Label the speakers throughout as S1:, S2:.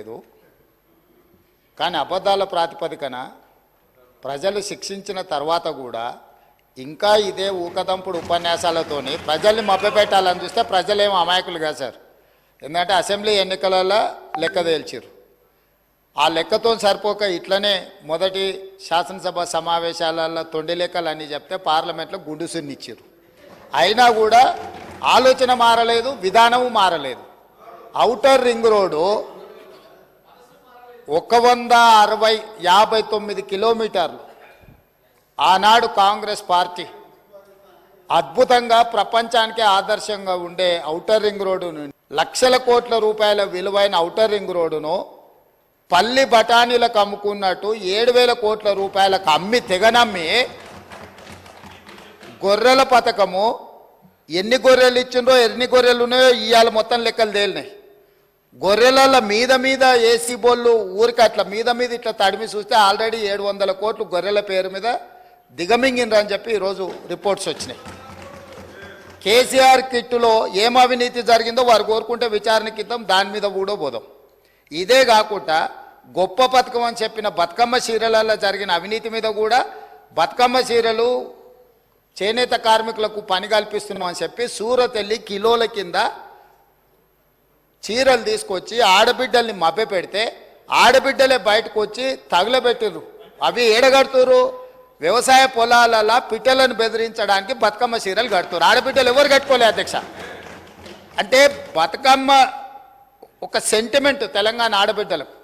S1: లేదు. కానీ అబద్ధాల ప్రాతిపదికన ప్రజలు శిక్షించిన తర్వాత కూడా ఇంకా ఇదే ఊకదంపుడు ఉపన్యాసాలతోని ప్రజల్ని మభ్యపెట్టాలని చూస్తే ప్రజలేం అమాయకులు కాదు సార్. ఎందుకంటే అసెంబ్లీ ఎన్నికలలో లెక్క తేల్చారు ఆ లెక్కతో సరిపోక ఇట్లనే మొదటి శాసనసభ సమావేశాలలో తొండి లెక్కలు అని చెప్తే పార్లమెంట్లో గుండుసున్నిచ్చారు అయినా కూడా ఆలోచన మారలేదు విధానము మారలేదు. అవుటర్ రింగ్ రోడ్డు ఒక వంద అరవై యాభై తొమ్మిది కిలోమీటర్లు. ఆనాడు కాంగ్రెస్ పార్టీ అద్భుతంగా ప్రపంచానికే ఆదర్శంగా ఉండే ఔటర్ రింగ్ రోడ్డును లక్షల కోట్ల రూపాయల విలువైన ఔటర్ రింగ్ రోడ్డును పల్లి బఠానీలకు అమ్ముకున్నట్టు ఏడు వేల కోట్ల రూపాయలకు అమ్మి తెగనమ్మి గొర్రెల పథకము ఎన్ని గొర్రెలు ఇచ్చిండ్రో ఎన్ని గొర్రెలు ఉన్నాయో ఇవాళ మొత్తం లెక్కలు తేలినాయి. గొర్రెల మీద మీద ఏసీ బోళ్ళు ఊరికి అట్లా మీద మీద ఇట్లా తడిమి చూస్తే ఆల్రెడీ ఏడు వందల కోట్లు గొర్రెల పేరు మీద దిగమింగిండ్రు అని చెప్పి ఈరోజు రిపోర్ట్స్ వచ్చినాయి. కేసీఆర్ కిట్టులో ఏం అవినీతి జరిగిందో వారు కోరుకుంటే విచారణకి ఇద్దాం దాని మీద కూడా పోదాం ఇదే కాకుండా గొప్ప పథకం అని చెప్పిన బతుకమ్మ చీరలలో జరిగిన అవినీతి మీద కూడా బతుకమ్మ చీరలు చేనేత కార్మికులకు పని కల్పిస్తున్నాం అని చెప్పి సూరత్ వెళ్ళి కిలోల కింద చీరలు తీసుకొచ్చి ఆడబిడ్డల్ని మభ్య పెడితే ఆడబిడ్డలే బయటకు వచ్చి తగులబెట్టిర్రు. అవి ఏడగడుతురు వ్యవసాయ పొలాలలో పిట్టలను బెదిరించడానికి బతుకమ్మ చీరలు కడుతురు ఆడబిడ్డలు ఎవరు కట్టుకోలే అధ్యక్ష? అంటే బతుకమ్మ ఒక సెంటిమెంట్ తెలంగాణ ఆడబిడ్డలకు.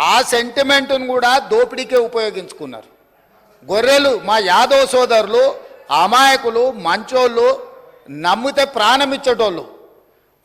S1: ఆ సెంటిమెంట్ను కూడా దోపిడీకే ఉపయోగించుకున్నారు. గొర్రెలు మా యాదవ్ సోదరులు అమాయకులు మంచోళ్ళు నమ్మితే ప్రాణం ఇచ్చేటోళ్ళు.